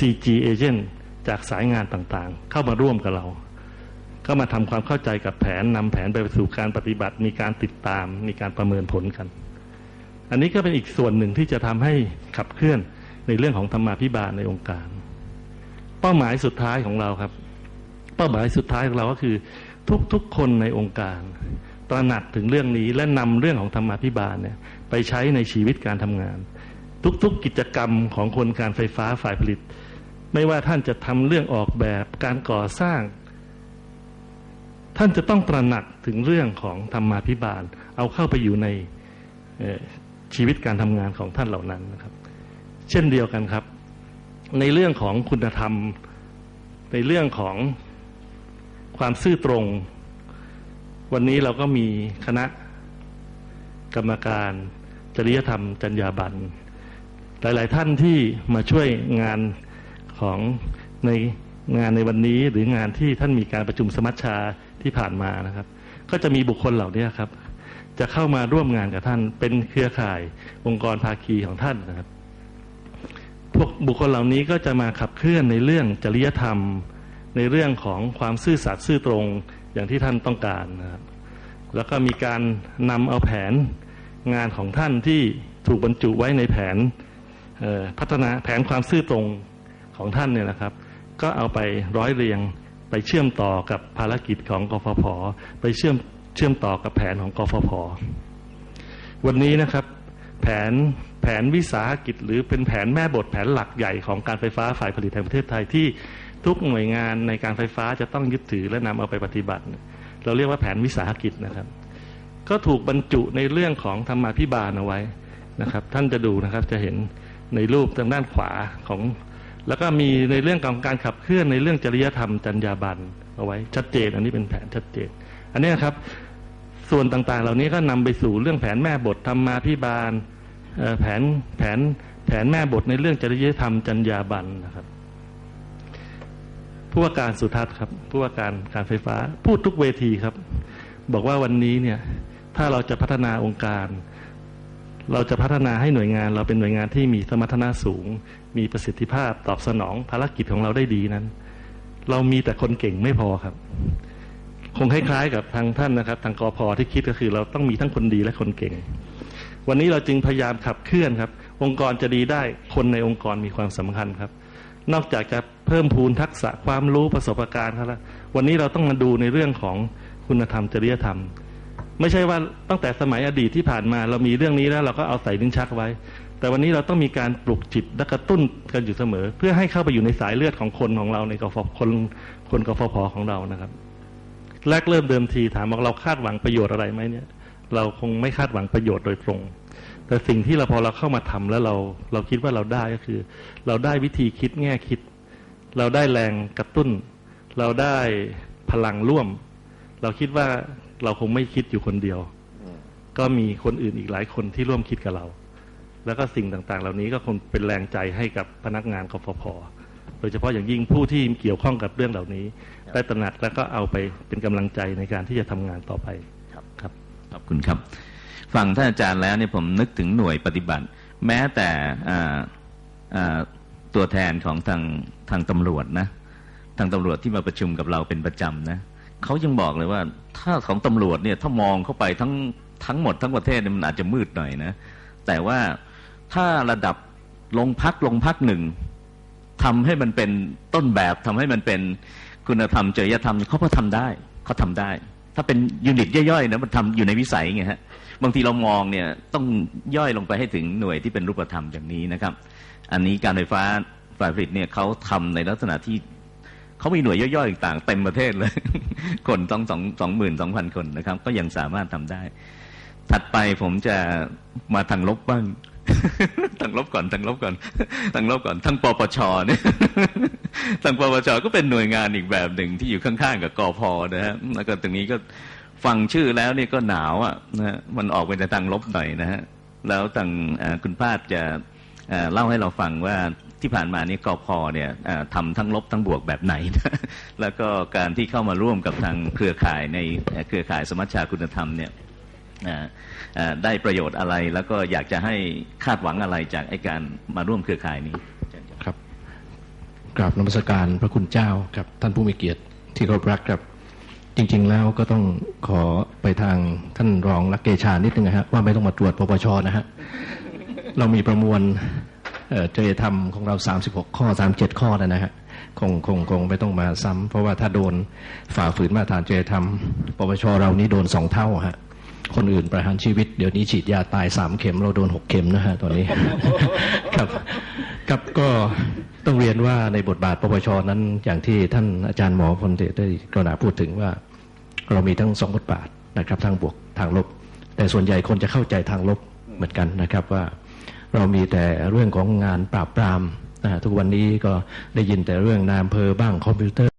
CG agent จากสายงานต่างๆ เข้ามาร่วมกับเรา ก็มาทำความเข้าใจกับแผนนำแผนไปสู่การปฏิบัติ มีการติดตาม มีการประเมินผลกัน อันนี้ก็เป็นอีกส่วนหนึ่งที่จะทำให้ขับเคลื่อนในเรื่องของธรรมาภิบาลในองค์การ เป้าหมายสุดท้ายของเราครับ เป้าหมายสุดท้ายของเราก็คือ ทุกๆคนในองค์การตระหนักถึงเรื่องนี้และนำเรื่องของธรรมาภิบาลเนี่ยไปใช้ในชีวิตการทำงาน ทุกๆกิจกรรมของคนการไฟฟ้าฝ่ายผลิต ไม่ว่าท่านจะทำเรื่องออกแบบการก่อสร้าง ท่านจะต้องตระหนักถึงเรื่องของธรรมาภิบาล เอาเข้าไปอยู่ในชีวิตการทำงานของท่านเหล่านั้นนะครับ เช่นเดียวกันครับ ในเรื่องของคุณธรรม ในเรื่องของความซื่อตรง วันนี้เราก็มีคณะกรรมการจริยธรรม จรรยาบรรณหลาย ๆ ท่านที่มาช่วยงาน ของในงานในวันนี้หรืองานที่ท่านมีการประชุมสมัชชาที่ผ่านมานะครับ ก็จะมีบุคคลเหล่านี้ครับ จะเข้ามาร่วมงานกับท่านเป็นเครือข่ายองค์กรภาคีของท่านนะครับ พวกบุคคลเหล่านี้ก็จะมาขับเคลื่อนในเรื่องจริยธรรม ในเรื่องของความซื่อสัตย์ซื่อตรงอย่างที่ท่านต้องการนะครับ แล้วก็มีการนำเอาแผนงานของท่านที่ถูกบรรจุไว้ในแผนพัฒนาแผนความซื่อตรง ของท่านเนี่ยนะครับ ก็เอาไปร้อยเรียงไปเชื่อมต่อกับภารกิจของกฟผ ไปเชื่อมเชื่อมต่อกับแผนของกฟผ วันนี้นะครับแผนแผนวิสาหกิจ หรือเป็นแผนแม่บทแผนหลักใหญ่ของการไฟฟ้าฝ่ายผลิตแห่งประเทศไทยที่ทุกหน่วยงานในการไฟฟ้าจะต้องยึดถือและนำเอาไปปฏิบัติ เราเรียกว่าแผนวิสาหกิจนะครับ ก็ถูกบรรจุในเรื่องของธรรมาภิบาลเอาไว้นะครับ ท่านจะดูนะครับจะเห็นในรูปทางด้านขวาของ แล้วก็มีในเรื่องของการขับเคลื่อนในเรื่องจริยธรรมจรรยาบรรณเอาไว้ชัดเจน อันนี้เป็นแผนชัดเจน อันนี้ครับส่วนต่างๆ เหล่านี้ก็นำไปสู่เรื่องแผนแม่บทธรรมาภิบาลแผนแผนแผนแม่บทในเรื่องจริยธรรมจรรยาบรรณนะครับผู้ว่าการสุทัศน์ครับผู้ว่าการการไฟฟ้าพูดทุกเวทีครับ บอกว่าวันนี้เนี่ยถ้าเราจะพัฒนาองค์การ เราจะพัฒนาให้หน่วยงาน เราเป็นหน่วยงานที่มีสมรรถนะสูง มีประสิทธิภาพตอบสนองภารกิจของเราได้ดีนั้น เรามีแต่คนเก่งไม่พอครับ คงคล้ายๆกับทางท่านนะครับ ทางกอพอที่คิดก็คือเราต้องมีทั้งคนดีและคนเก่ง วันนี้เราจึงพยายามขับเคลื่อนครับ องค์กรจะดีได้คนในองค์กรมีความสำคัญครับ นอกจากจะเพิ่มพูนทักษะความรู้ประสบการณ์แล้ววันนี้เราต้องมาดูในเรื่องของคุณธรรมจริยธรรม ไม่ใช่ว่าตั้งแต่สมัยอดีตที่ผ่านมา เรามีเรื่องนี้แล้วเราก็เอาใส่ลิ้นชักไว้ แต่วันนี้เราต้องมีการปลุกจิตและกระตุ้นกันอยู่เสมอ เพื่อให้เข้าไปอยู่ในสายเลือดของคนของเราในกฟคนคนกฟผของเรานะครับแรกเริ่มเดิมทีถามว่าเราคาดหวังประโยชน์อะไรไหมเนี่ย เราคงไม่คาดหวังประโยชน์โดยตรง แต่สิ่งที่เราพอเราเข้ามาทำแล้วเราเราคิดว่าเราได้ก็คือ เราได้วิธีคิดแง่คิด เราได้แรงกระตุ้น เราได้พลังร่วม เราคิดว่า เราคงไม่คิดอยู่คนเดียว ก็มีคนอื่นอีกหลายคนที่ร่วมคิดกับเรา แล้วก็สิ่งต่างๆ เหล่านี้ก็คงเป็นแรงใจให้กับพนักงานกฟผโดยเฉพาะอย่างยิ่งผู้ที่เกี่ยวข้องกับเรื่องเหล่านี้ ได้ตระหนักแล้วก็เอาไปเป็นกำลังใจในการที่จะทำงานต่อไปครับครับขอบคุณครับ ฟังท่านอาจารย์แล้วเนี่ยผมนึกถึงหน่วยปฏิบัติ แม้แต่ตัวแทนของทางทางตำรวจนะ ทางตำรวจที่มาประชุมกับเราเป็นประจำนะ เขายังบอกเลยว่า ถ้าของตำรวจเนี่ยถ้ามองเข้าไปทั้งทั้งหมดทั้งประเทศเนี่ยมันอาจจะมืดหน่อยนะ แต่ว่าถ้าระดับลงพักลงพักหนึ่งทำให้มันเป็นต้นแบบทำให้มันเป็นคุณธรรมจริยธรรมเขาก็ทำได้เขาทำได้ ถ้าเป็นยูนิตย่อยๆนะมันทำอยู่ในวิสัยไงฮะบางทีเรามองเนี่ยต้องย่อยลงไปให้ถึงหน่วยที่เป็นรูปธรรมอย่างนี้นะครับ อันนี้การไฟฟ้าฝ่ายผลิตเนี่ยเขาทำในลักษณะที่ เขามีหน่วยย่อยๆต่างเต็มประเทศเลย คนต้องสองสองหมื่นสองพันคนนะครับ ก็ยังสามารถทำได้ ถัดไปผมจะมาทางลบบ้างทางลบก่อนทางลบก่อนทางลบก่อนทางปปชเนี่ยทางปปชก็เป็นหน่วยงานอีกแบบหนึ่งที่อยู่ข้างๆกับกอพอนะฮะแล้วก็ตรงนี้ก็ฟังชื่อแล้วนี่ก็หนาวอะนะฮะมันออกไปในทางลบหน่อยนะฮะแล้วทางคุณพาดจะ เล่าให้เราฟังว่าที่ผ่านมานี้กอพอเนี่ยทำทั้งลบทั้งบวกแบบไหน แล้วก็การที่เข้ามาร่วมกับทางเครือข่ายในเครือข่ายสมัชชาคุณธรรมเนี่ยได้ประโยชน์อะไร แล้วก็อยากจะให้คาดหวังอะไรจากไอการมาร่วมเครือข่ายนี้ครับกราบนมัสการพระคุณเจ้าครับท่านผู้มีเกียรติที่เคารพรักครับจริง ๆ แล้วก็ต้องขอไปทางท่านรองรักเกชานิดนึงนะฮะว่าไม่ต้องมาตรวจปปชนะฮะ เรามีประมวลเจริยธรรมของเรา 36 ข้อ 37 ข้อนะฮะคงคงคงไม่ต้องมาซ้ำเพราะว่าถ้าโดนฝ่าฝืนมาตรฐานจริยธรรมปปชเรานี่โดนสองเท่าฮะคนอื่นประหารชีวิตเดี๋ยวนี้ฉีดยาตายสามเข็ม เราโดนหกเข็มนะฮะตอนนี้ครับครับก็ต้องเรียนว่าในบทบาทปปชนั้นอย่างที่ท่านอาจารย์หมอพลเดชได้กรุณาพูดถึงว่า เรามีทั้งสองบทบาทนะครับทางบวกทางลบ แต่ส่วนใหญ่คนจะเข้าใจทางลบเหมือนกันนะครับว่า เรามีแต่เรื่องของงานปราบปรามนะฮะทุกวันนี้ก็ได้ยินแต่เรื่องนายอำเภอบ้างคอมพิวเตอร์